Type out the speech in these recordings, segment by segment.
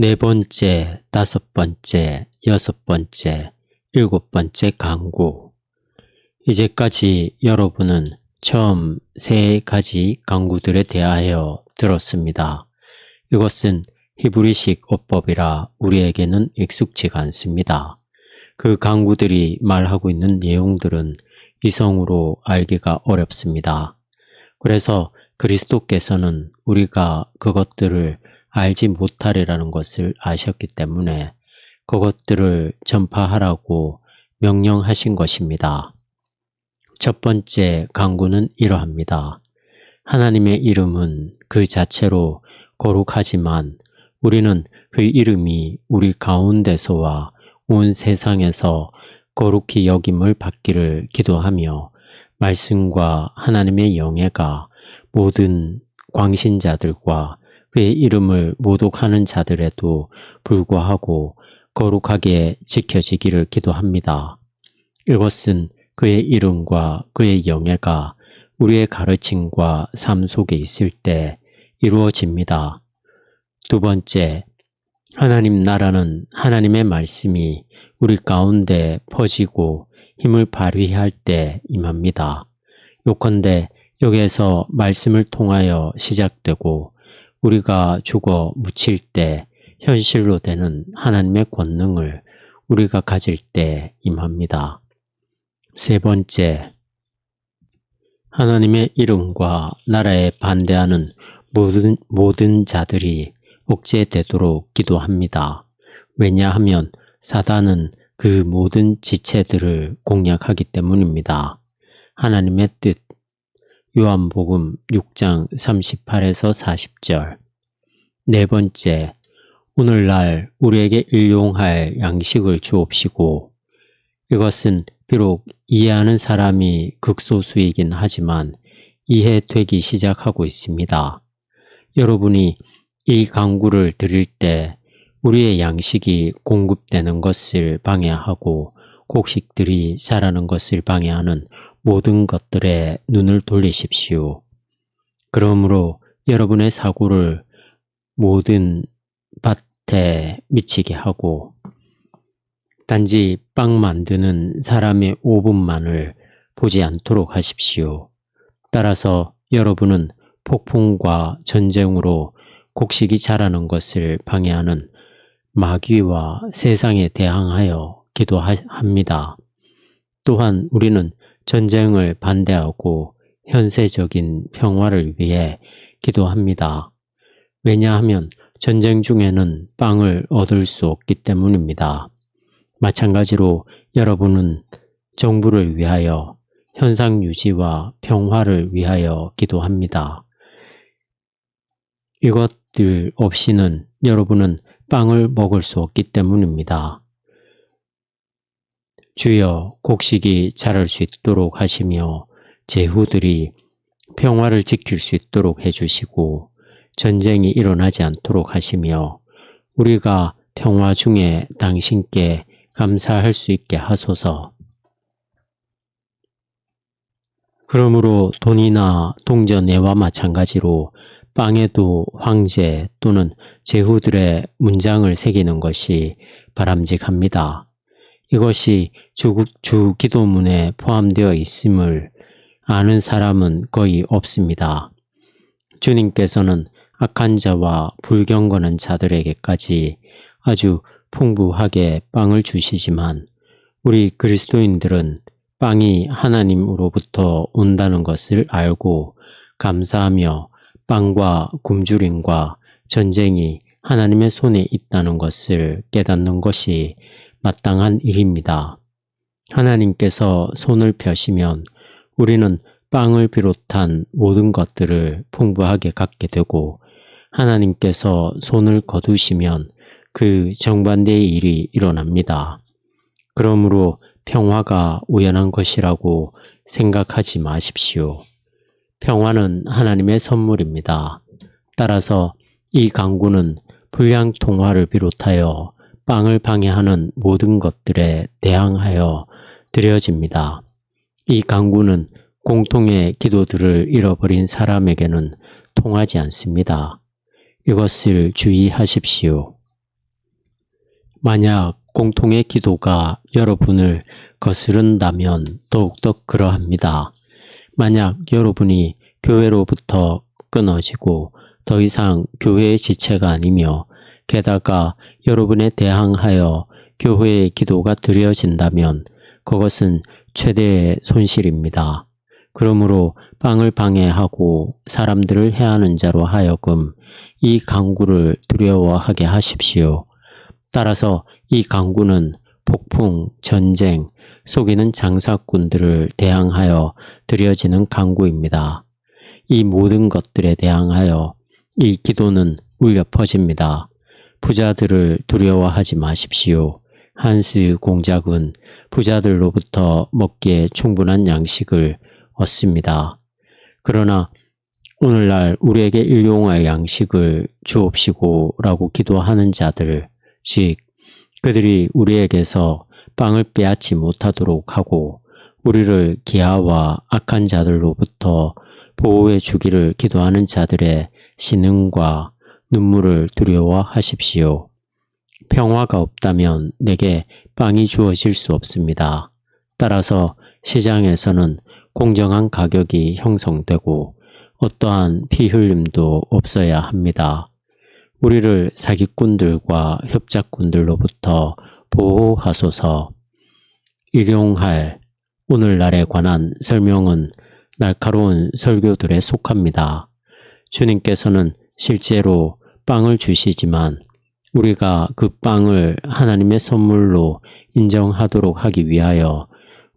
네 번째, 다섯 번째, 여섯 번째, 일곱 번째 강구. 이제까지 여러분은 처음 세 가지 강구들에 대하여 들었습니다. 이것은 히브리식 어법이라 우리에게는 익숙지가 않습니다. 그 강구들이 말하고 있는 내용들은 이성으로 알기가 어렵습니다. 그래서 그리스도께서는 우리가 그것들을 알지 못하리라는 것을 아셨기 때문에 그것들을 전파하라고 명령하신 것입니다. 첫 번째 강구는 이러합니다. 하나님의 이름은 그 자체로 거룩하지만 우리는 그 이름이 우리 가운데서와 온 세상에서 거룩히 여김을 받기를 기도하며 말씀과 하나님의 영예가 모든 광신자들과 그의 이름을 모독하는 자들에도 불구하고 거룩하게 지켜지기를 기도합니다. 이것은 그의 이름과 그의 영예가 우리의 가르침과 삶 속에 있을 때 이루어집니다. 두 번째, 하나님 나라는 하나님의 말씀이 우리 가운데 퍼지고 힘을 발휘할 때 임합니다. 요컨대 여기에서 말씀을 통하여 시작되고 우리가 죽어 묻힐 때 현실로 되는 하나님의 권능을 우리가 가질 때 임합니다. 세 번째, 하나님의 이름과 나라에 반대하는 모든, 모든 자들이 옥죄되도록 기도합니다. 왜냐하면 사단은 그 모든 지체들을 공략하기 때문입니다. 하나님의 뜻 요한복음 6장 38에서 40절 네 번째, 오늘날 우리에게 일용할 양식을 주옵시고 이것은 비록 이해하는 사람이 극소수이긴 하지만 이해되기 시작하고 있습니다. 여러분이 이 강구를 드릴 때 우리의 양식이 공급되는 것을 방해하고 곡식들이 자라는 것을 방해하는 모든 것들에 눈을 돌리십시오. 그러므로 여러분의 사고를 모든 밭에 미치게 하고 단지 빵 만드는 사람의 5분만을 보지 않도록 하십시오. 따라서 여러분은 폭풍과 전쟁으로 곡식이 자라는 것을 방해하는 마귀와 세상에 대항하여 기도합니다. 또한 우리는 전쟁을 반대하고 현세적인 평화를 위해 기도합니다. 왜냐하면 전쟁 중에는 빵을 얻을 수 없기 때문입니다. 마찬가지로 여러분은 정부를 위하여 현상 유지와 평화를 위하여 기도합니다. 이것들 없이는 여러분은 빵을 먹을 수 없기 때문입니다. 주여 곡식이 자랄 수 있도록 하시며 제후들이 평화를 지킬 수 있도록 해주시고 전쟁이 일어나지 않도록 하시며 우리가 평화 중에 당신께 감사할 수 있게 하소서. 그러므로 돈이나 동전애와 마찬가지로 빵에도 황제 또는 제후들의 문장을 새기는 것이 바람직합니다. 이것이 주, 주 기도문에 포함되어 있음을 아는 사람은 거의 없습니다. 주님께서는 악한 자와 불경건한 자들에게까지 아주 풍부하게 빵을 주시지만 우리 그리스도인들은 빵이 하나님으로부터 온다는 것을 알고 감사하며 빵과 굶주림과 전쟁이 하나님의 손에 있다는 것을 깨닫는 것이 마땅한 일입니다. 하나님께서 손을 펴시면 우리는 빵을 비롯한 모든 것들을 풍부하게 갖게 되고 하나님께서 손을 거두시면 그 정반대의 일이 일어납니다. 그러므로 평화가 우연한 것이라고 생각하지 마십시오. 평화는 하나님의 선물입니다. 따라서 이 강구는 불량 통화를 비롯하여 빵을 방해하는 모든 것들에 대항하여 드려집니다. 이 강구는 공통의 기도들을 잃어버린 사람에게는 통하지 않습니다. 이것을 주의하십시오. 만약 공통의 기도가 여러분을 거스른다면 더욱더 그러합니다. 만약 여러분이 교회로부터 끊어지고 더 이상 교회의 지체가 아니며 게다가 여러분에 대항하여 교회의 기도가 드려진다면 그것은 최대의 손실입니다. 그러므로 빵을 방해하고 사람들을 해하는 자로 하여금 이 강구를 두려워하게 하십시오. 따라서 이 강구는 폭풍, 전쟁, 속이는 장사꾼들을 대항하여 드려지는 강구입니다. 이 모든 것들에 대항하여 이 기도는 울려 퍼집니다. 부자들을 두려워하지 마십시오. 한스 공작은 부자들로부터 먹기에 충분한 양식을 얻습니다. 그러나 오늘날 우리에게 일용할 양식을 주옵시고 라고 기도하는 자들, 즉 그들이 우리에게서 빵을 빼앗지 못하도록 하고 우리를 기아와 악한 자들로부터 보호해 주기를 기도하는 자들의 신음과 눈물을 두려워하십시오. 평화가 없다면 내게 빵이 주어질 수 없습니다. 따라서 시장에서는 공정한 가격이 형성되고 어떠한 피 흘림도 없어야 합니다. 우리를 사기꾼들과 협작꾼들로부터 보호하소서. 일용할 오늘날에 관한 설명은 날카로운 설교들에 속합니다. 주님께서는 실제로 빵을 주시지만 우리가 그 빵을 하나님의 선물로 인정하도록 하기 위하여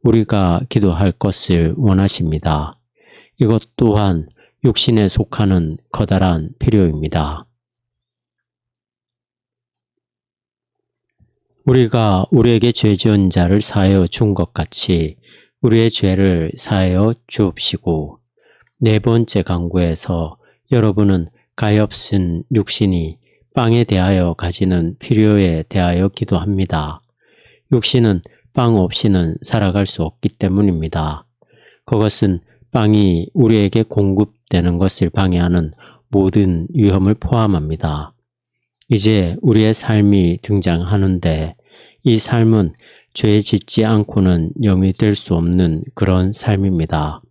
우리가 기도할 것을 원하십니다. 이것 또한 육신에 속하는 커다란 필요입니다. 우리가 우리에게 죄 지은 자를 사하여 준 것 같이 우리의 죄를 사하여 주옵시고 네 번째 강구에서 여러분은 가엾은 육신이 빵에 대하여 가지는 필요에 대하여 기도합니다. 육신은 빵 없이는 살아갈 수 없기 때문입니다. 그것은 빵이 우리에게 공급되는 것을 방해하는 모든 위험을 포함합니다. 이제 우리의 삶이 등장하는데 이 삶은 죄 짓지 않고는 영이 될 수 없는 그런 삶입니다.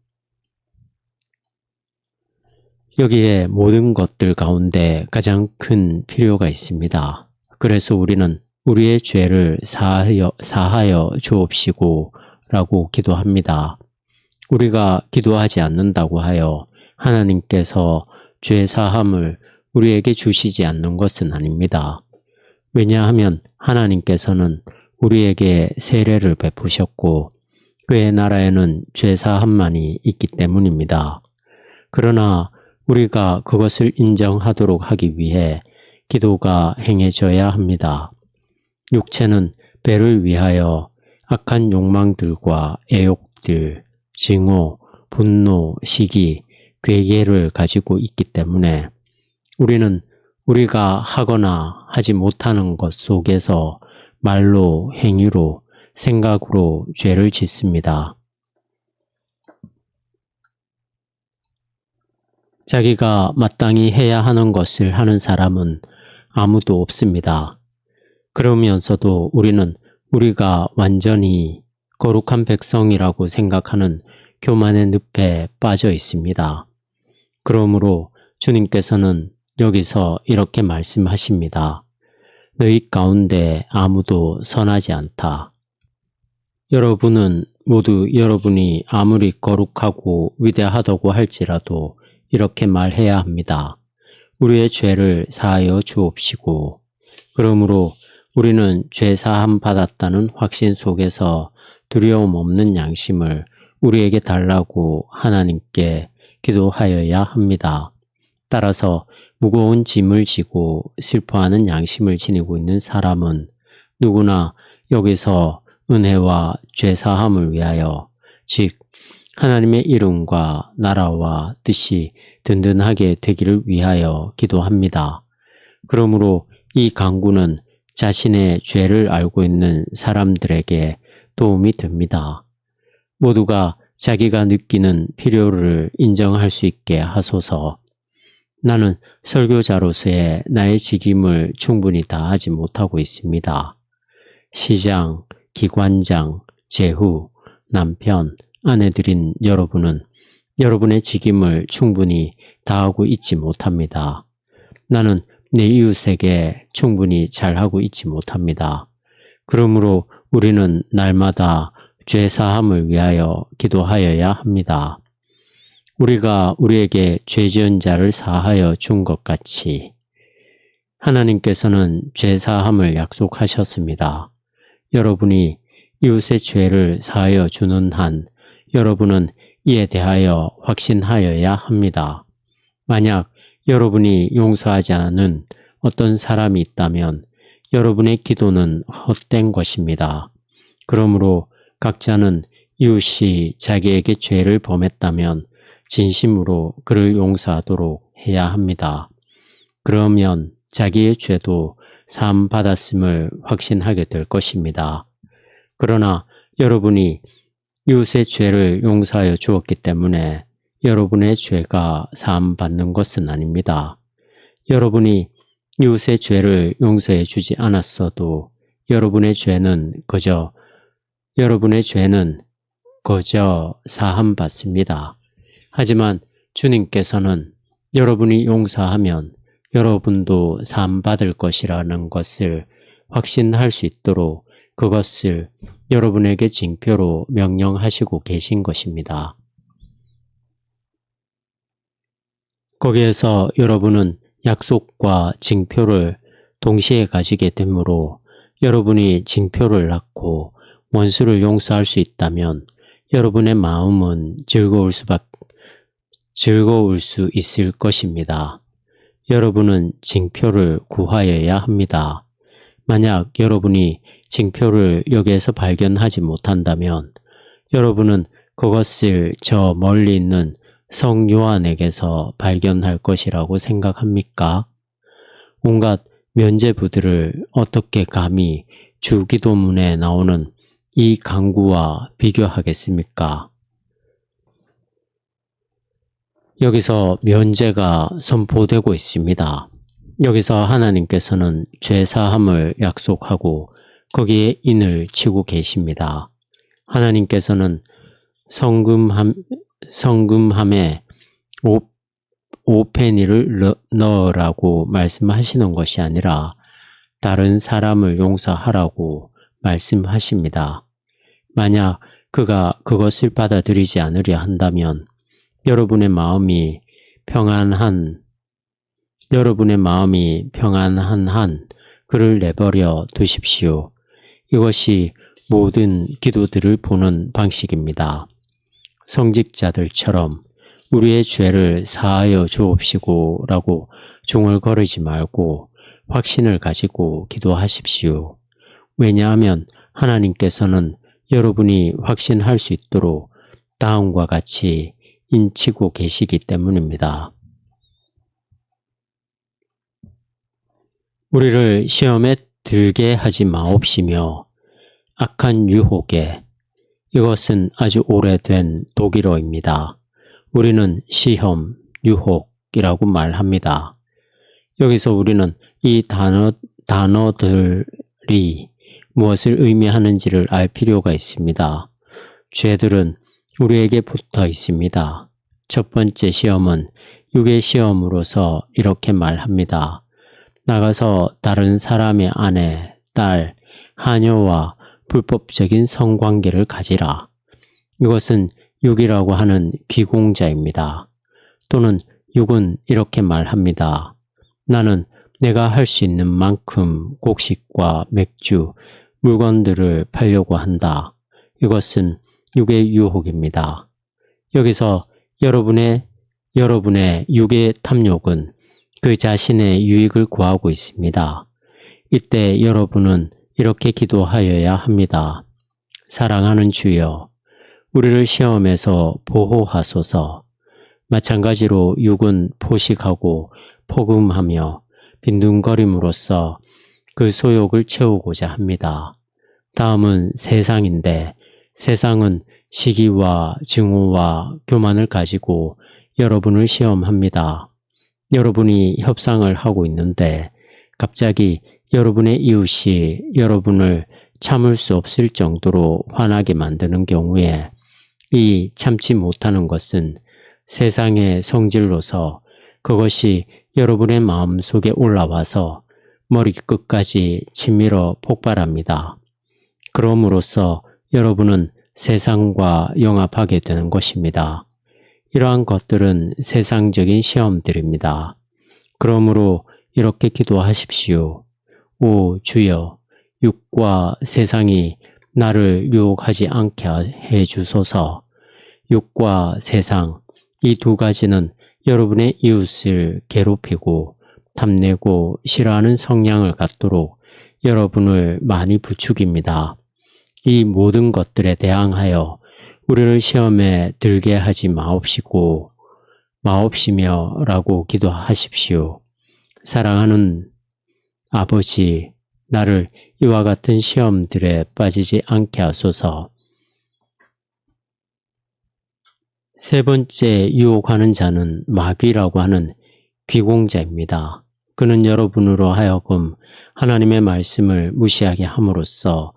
여기에 모든 것들 가운데 가장 큰 필요가 있습니다. 그래서 우리는 우리의 죄를 사하여, 사하여 주옵시고 라고 기도합니다. 우리가 기도하지 않는다고 하여 하나님께서 죄 사함을 우리에게 주시지 않는 것은 아닙니다. 왜냐하면 하나님께서는 우리에게 세례를 베푸셨고 그의 나라에는 죄 사함만이 있기 때문입니다. 그러나 우리가 그것을 인정하도록 하기 위해 기도가 행해져야 합니다. 육체는 배를 위하여 악한 욕망들과 애욕들, 징후, 분노, 시기, 괴계를 가지고 있기 때문에 우리는 우리가 하거나 하지 못하는 것 속에서 말로, 행위로, 생각으로 죄를 짓습니다. 자기가 마땅히 해야 하는 것을 하는 사람은 아무도 없습니다. 그러면서도 우리는 우리가 완전히 거룩한 백성이라고 생각하는 교만의 늪에 빠져 있습니다. 그러므로 주님께서는 여기서 이렇게 말씀하십니다. 너희 가운데 아무도 선하지 않다. 여러분은 모두 여러분이 아무리 거룩하고 위대하다고 할지라도 이렇게 말해야 합니다. 우리의 죄를 사하여 주옵시고, 그러므로 우리는 죄 사함 받았다는 확신 속에서 두려움 없는 양심을 우리에게 달라고 하나님께 기도하여야 합니다. 따라서 무거운 짐을 지고 슬퍼하는 양심을 지니고 있는 사람은 누구나 여기서 은혜와 죄 사함을 위하여 즉 하나님의 이름과 나라와 뜻이 든든하게 되기를 위하여 기도합니다. 그러므로 이 강구는 자신의 죄를 알고 있는 사람들에게 도움이 됩니다. 모두가 자기가 느끼는 필요를 인정할 수 있게 하소서. 나는 설교자로서의 나의 직임을 충분히 다하지 못하고 있습니다. 시장, 기관장, 제후, 남편, 아내들인 여러분은 여러분의 직임을 충분히 다하고 있지 못합니다. 나는 내 이웃에게 충분히 잘하고 있지 못합니다. 그러므로 우리는 날마다 죄 사함을 위하여 기도하여야 합니다. 우리가 우리에게 죄 지은 자를 사하여 준 것 같이 하나님께서는 죄 사함을 약속하셨습니다. 여러분이 이웃의 죄를 사하여 주는 한 여러분은 이에 대하여 확신하여야 합니다. 만약 여러분이 용서하지 않은 어떤 사람이 있다면 여러분의 기도는 헛된 것입니다. 그러므로 각자는 이웃이 자기에게 죄를 범했다면 진심으로 그를 용서하도록 해야 합니다. 그러면 자기의 죄도 사함 받았음을 확신하게 될 것입니다. 그러나 여러분이 이웃의 죄를 용서하여 주었기 때문에 여러분의 죄가 사함 받는 것은 아닙니다. 여러분이 이웃의 죄를 용서해 주지 않았어도 여러분의 죄는 그저 여러분의 죄는 그저 사함 받습니다. 하지만 주님께서는 여러분이 용서하면 여러분도 사함 받을 것이라는 것을 확신할 수 있도록 그것을 여러분에게 징표로 명령하시고 계신 것입니다. 거기에서 여러분은 약속과 징표를 동시에 가지게 되므로 여러분이 징표를 낳고 원수를 용서할 수 있다면 여러분의 마음은 즐거울 수밖 즐거울 수 있을 것입니다. 여러분은 징표를 구하여야 합니다. 만약 여러분이 징표를 여기에서 발견하지 못한다면 여러분은 그것을 저 멀리 있는 성 요한에게서 발견할 것이라고 생각합니까? 온갖 면제부들을 어떻게 감히 주기도문에 나오는 이 강구와 비교하겠습니까? 여기서 면제가 선포되고 있습니다. 여기서 하나님께서는 죄사함을 약속하고 거기에 인을 치고 계십니다. 하나님께서는 성금함, 성금함에 오, 오페니를 넣으라고 말씀하시는 것이 아니라 다른 사람을 용서하라고 말씀하십니다. 만약 그가 그것을 받아들이지 않으려 한다면 여러분의 마음이 평안한 여러분의 마음이 평안한 한 그를 내버려 두십시오. 이것이 모든 기도들을 보는 방식입니다. 성직자들처럼 우리의 죄를 사하여 주옵시고 라고 중얼거리지 말고 확신을 가지고 기도하십시오. 왜냐하면 하나님께서는 여러분이 확신할 수 있도록 다음과 같이 인치고 계시기 때문입니다. 우리를 시험에 들게 하지 마옵시며 악한 유혹에 이것은 아주 오래된 독일어입니다. 우리는 시험, 유혹이라고 말합니다. 여기서 우리는 이 단어, 단어들이 무엇을 의미하는지를 알 필요가 있습니다. 죄들은 우리에게 붙어 있습니다. 첫 번째 시험은 육의 시험으로서 이렇게 말합니다. 나가서 다른 사람의 아내, 딸, 하녀와 불법적인 성관계를 가지라. 이것은 육이라고 하는 비공자입니다. 또는 육은 이렇게 말합니다. 나는 내가 할 수 있는 만큼 곡식과 맥주, 물건들을 팔려고 한다. 이것은 육의 유혹입니다. 여기서 여러분의 여러분의 육의 탐욕은 그 자신의 유익을 구하고 있습니다. 이때 여러분은 이렇게 기도하여야 합니다. 사랑하는 주여, 우리를 시험에서 보호하소서. 마찬가지로 육은 포식하고 포금하며 빈둥거림으로써 그 소욕을 채우고자 합니다. 다음은 세상인데 세상은 시기와 증오와 교만을 가지고 여러분을 시험합니다. 여러분이 협상을 하고 있는데 갑자기 여러분의 이웃이 여러분을 참을 수 없을 정도로 화나게 만드는 경우에 이 참지 못하는 것은 세상의 성질로서 그것이 여러분의 마음 속에 올라와서 머리끝까지 치밀어 폭발합니다. 그럼으로써 여러분은 세상과 영합하게 되는 것입니다. 이러한 것들은 세상적인 시험들입니다. 그러므로 이렇게 기도하십시오. 오 주여, 육과 세상이 나를 유혹하지 않게 해 주소서. 육과 세상, 이 두 가지는 여러분의 이웃을 괴롭히고 탐내고 싫어하는 성향을 갖도록 여러분을 많이 부추깁니다. 이 모든 것들에 대항하여 우리를 시험에 들게 하지 마옵시고 마옵시며 라고 기도하십시오. 사랑하는 아버지, 나를 이와 같은 시험들에 빠지지 않게 하소서. 세 번째 유혹하는 자는 마귀라고 하는 귀공자입니다. 그는 여러분으로 하여금 하나님의 말씀을 무시하게 함으로써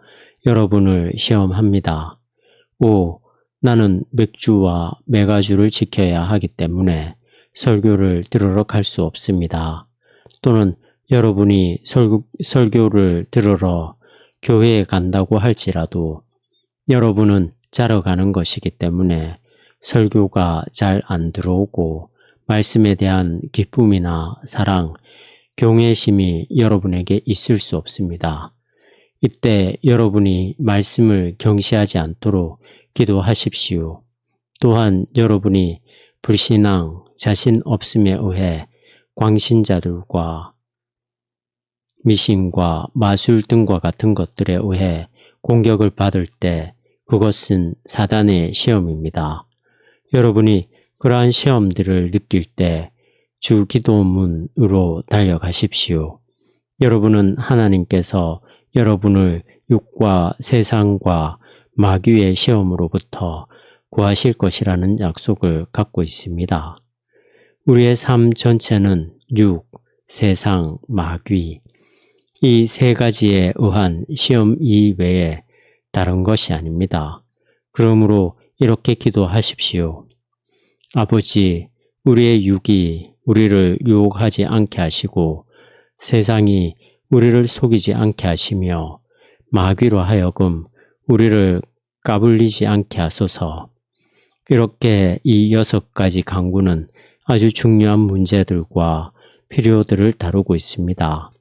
여러분을 시험합니다. 오, 나는 맥주와 메가주를 지켜야 하기 때문에 설교를 들으러 갈 수 없습니다. 또는 여러분이 설교, 설교를 들으러 교회에 간다고 할지라도 여러분은 자러 가는 것이기 때문에 설교가 잘 안 들어오고 말씀에 대한 기쁨이나 사랑, 경외심이 여러분에게 있을 수 없습니다. 이때 여러분이 말씀을 경시하지 않도록 기도하십시오. 또한 여러분이 불신앙, 자신 없음에 의해 광신자들과 미신과 마술 등과 같은 것들에 의해 공격을 받을 때 그것은 사단의 시험입니다. 여러분이 그러한 시험들을 느낄 때 주 기도문으로 달려가십시오. 여러분은 하나님께서 여러분을 육과 세상과 마귀의 시험으로부터 구하실 것이라는 약속을 갖고 있습니다. 우리의 삶 전체는 육, 세상, 마귀, 이 세 가지에 의한 시험 이외에 다른 것이 아닙니다. 그러므로 이렇게 기도하십시오. 아버지, 우리의 육이 우리를 유혹하지 않게 하시고 세상이 우리를 속이지 않게 하시며 마귀로 하여금 우리를 까불리지 않게 하소서. 이렇게 이 여섯 가지 강구는 아주 중요한 문제들과 필요들을 다루고 있습니다.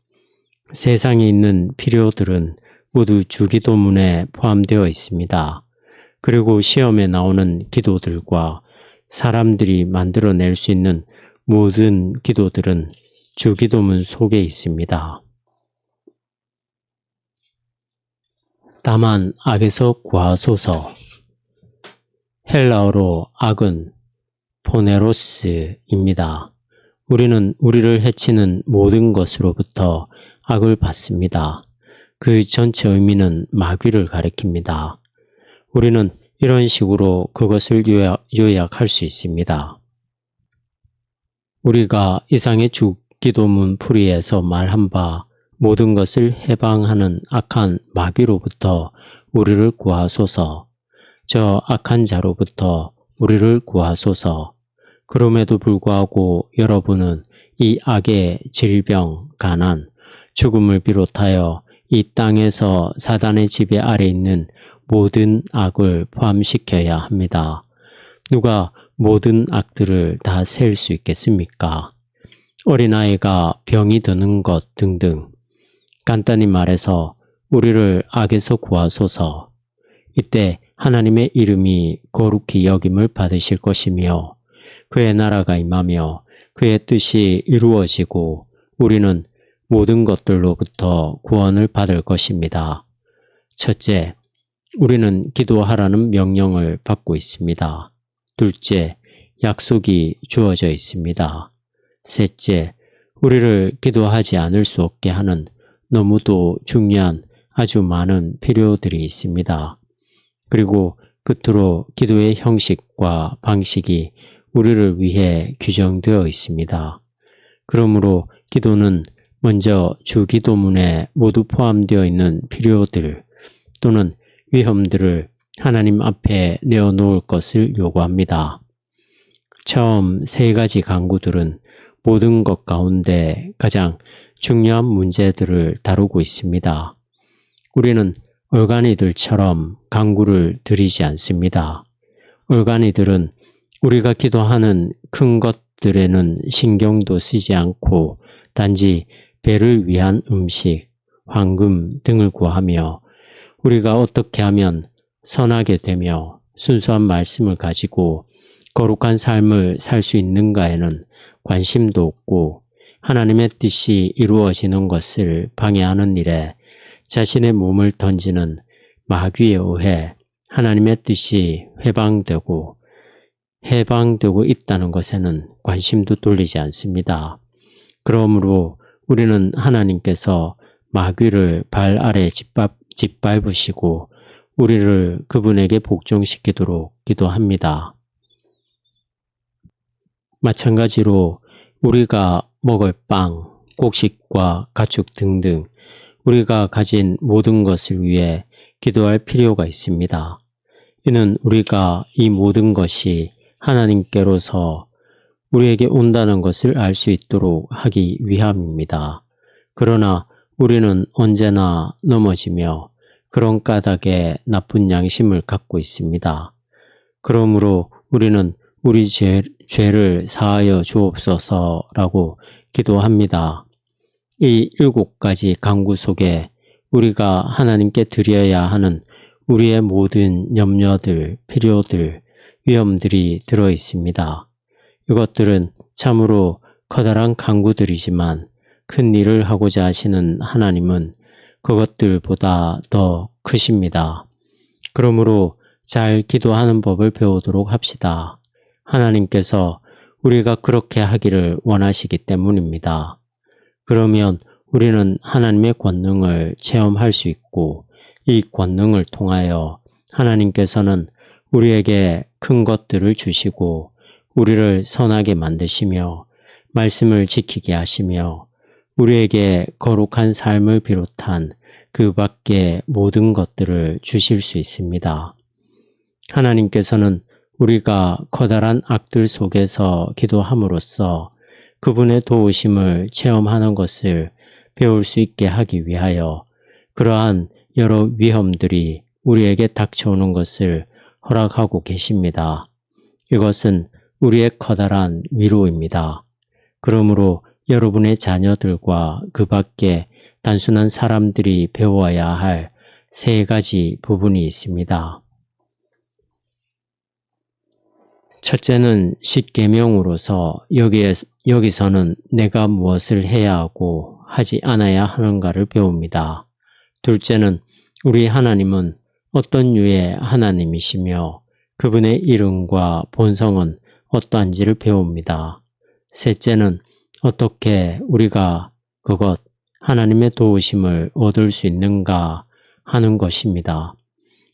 세상에 있는 필요들은 모두 주기도문에 포함되어 있습니다. 그리고 시험에 나오는 기도들과 사람들이 만들어낼 수 있는 모든 기도들은 주기도문 속에 있습니다. 다만 악에서 구하소서 헬라어로 악은 포네로스입니다. 우리는 우리를 해치는 모든 것으로부터 악을 받습니다. 그 전체 의미는 마귀를 가리킵니다. 우리는 이런 식으로 그것을 요약, 요약할 수 있습니다. 우리가 이상의 주 기도문 풀이에서 말한 바 모든 것을 해방하는 악한 마귀로부터 우리를 구하소서. 저 악한 자로부터 우리를 구하소서. 그럼에도 불구하고 여러분은 이 악의 질병, 가난, 죽음을 비롯하여 이 땅에서 사단의 지배 아래 있는 모든 악을 포함시켜야 합니다. 누가 모든 악들을 다 셀 수 있겠습니까? 어린아이가 병이 드는 것 등등. 간단히 말해서 우리를 악에서 구하소서. 이때 하나님의 이름이 거룩히 여김을 받으실 것이며 그의 나라가 임하며 그의 뜻이 이루어지고 우리는 모든 것들로부터 구원을 받을 것입니다. 첫째, 우리는 기도하라는 명령을 받고 있습니다. 둘째, 약속이 주어져 있습니다. 셋째, 우리를 기도하지 않을 수 없게 하는 너무도 중요한 아주 많은 필요들이 있습니다. 그리고 끝으로 기도의 형식과 방식이 우리를 위해 규정되어 있습니다. 그러므로 기도는 먼저 주 기도문에 모두 포함되어 있는 필요들, 또는 위험들을 하나님 앞에 내어놓을 것을 요구합니다. 처음 세 가지 강구들은 모든 것 가운데 가장 중요한 문제들을 다루고 있습니다. 우리는 얼간이들처럼 강구를 드리지 않습니다. 얼간이들은 우리가 기도하는 큰 것들에는 신경도 쓰지 않고 단지 배를 위한 음식, 황금 등을 구하며 우리가 어떻게 하면 선하게 되며 순수한 말씀을 가지고 거룩한 삶을 살 수 있는가에는 관심도 없고 하나님의 뜻이 이루어지는 것을 방해하는 일에 자신의 몸을 던지는 마귀에 의해 하나님의 뜻이 회방되고 해방되고 있다는 것에는 관심도 돌리지 않습니다. 그러므로 우리는 하나님께서 마귀를 발 아래 짓밟, 짓밟으시고 우리를 그분에게 복종시키도록 기도합니다. 마찬가지로 우리가 먹을 빵, 곡식과 가축 등등 우리가 가진 모든 것을 위해 기도할 필요가 있습니다. 이는 우리가 이 모든 것이 하나님께로서 우리에게 온다는 것을 알 수 있도록 하기 위함입니다. 그러나 우리는 언제나 넘어지며 그런 까닭에 나쁜 양심을 갖고 있습니다. 그러므로 우리는 우리 죄, 죄를 사하여 주옵소서라고 기도합니다. 이 일곱 가지 강구 속에 우리가 하나님께 드려야 하는 우리의 모든 염려들, 필요들, 위험들이 들어 있습니다. 이것들은 참으로 커다란 강구들이지만 큰 일을 하고자 하시는 하나님은 그것들보다 더 크십니다. 그러므로 잘 기도하는 법을 배우도록 합시다. 하나님께서 우리가 그렇게 하기를 원하시기 때문입니다. 그러면 우리는 하나님의 권능을 체험할 수 있고 이 권능을 통하여 하나님께서는 우리에게 큰 것들을 주시고 우리를 선하게 만드시며 말씀을 지키게 하시며 우리에게 거룩한 삶을 비롯한 그 밖의 모든 것들을 주실 수 있습니다. 하나님께서는 우리가 커다란 악들 속에서 기도함으로써 그분의 도우심을 체험하는 것을 배울 수 있게 하기 위하여 그러한 여러 위험들이 우리에게 닥쳐오는 것을 허락하고 계십니다. 이것은 우리의 커다란 위로입니다. 그러므로 여러분의 자녀들과 그 밖에 단순한 사람들이 배워야 할 세 가지 부분이 있습니다. 첫째는 십계명으로서 여기에 여기서는 내가 무엇을 해야 하고 하지 않아야 하는가를 배웁니다. 둘째는 우리 하나님은 어떤 유의 하나님이시며 그분의 이름과 본성은 어떠한지를 배웁니다. 셋째는 어떻게 우리가 그것 하나님의 도우심을 얻을 수 있는가 하는 것입니다.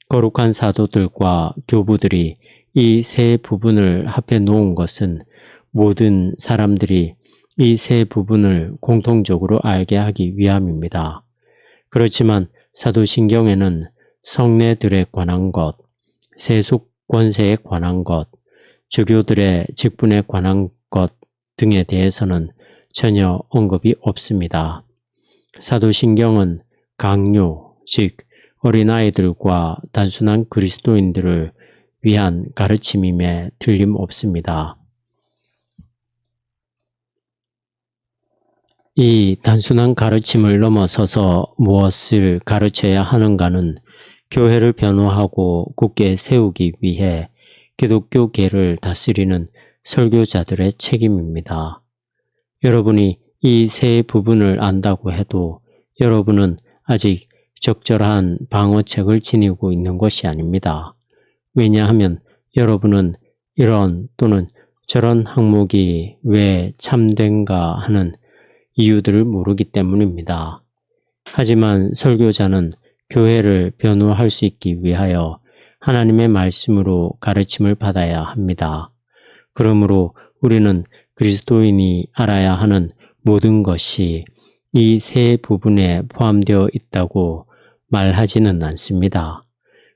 거룩한 사도들과 교부들이 이 세 부분을 합해 놓은 것은 모든 사람들이 이 세 부분을 공통적으로 알게 하기 위함입니다. 그렇지만 사도신경에는 성례들에 관한 것, 세속 권세에 관한 것, 주교들의 직분에 관한 것 등에 대해서는 전혀 언급이 없습니다. 사도신경은 강요, 즉 어린아이들과 단순한 그리스도인들을 위한 가르침임에 틀림없습니다. 이 단순한 가르침을 넘어서서 무엇을 가르쳐야 하는가는 교회를 변호하고 굳게 세우기 위해 기독교계를 다스리는 설교자들의 책임입니다. 여러분이 이 세 부분을 안다고 해도 여러분은 아직 적절한 방어책을 지니고 있는 것이 아닙니다. 왜냐하면 여러분은 이런 또는 저런 항목이 왜 참된가 하는 이유들을 모르기 때문입니다. 하지만 설교자는 교회를 변호할 수 있기 위하여 하나님의 말씀으로 가르침을 받아야 합니다. 그러므로 우리는 그리스도인이 알아야 하는 모든 것이 이 세 부분에 포함되어 있다고 말하지는 않습니다.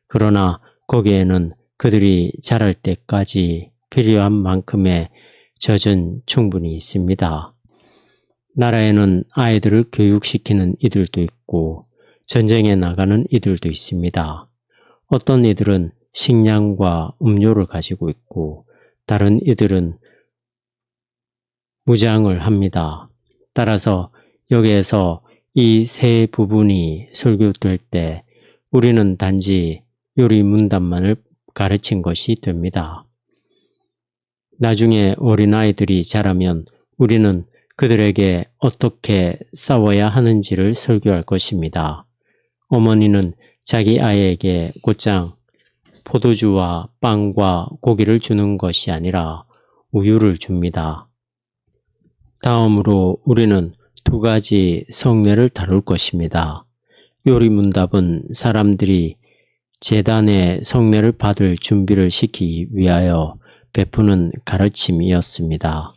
그러나 거기에는 그들이 자랄 때까지 필요한 만큼의 젖은 충분히 있습니다. 나라에는 아이들을 교육시키는 이들도 있고 전쟁에 나가는 이들도 있습니다. 어떤 이들은 식량과 음료를 가지고 있고 다른 이들은 무장을 합니다. 따라서 여기에서 이 세 부분이 설교될 때 우리는 단지 요리 문단만을 가르친 것이 됩니다. 나중에 어린아이들이 자라면 우리는 그들에게 어떻게 싸워야 하는지를 설교할 것입니다. 어머니는 자기 아이에게 곧장 포도주와 빵과 고기를 주는 것이 아니라 우유를 줍니다. 다음으로 우리는 두 가지 성례를 다룰 것입니다. 요리문답은 사람들이 재단의 성례를 받을 준비를 시키기 위하여 베푸는 가르침이었습니다.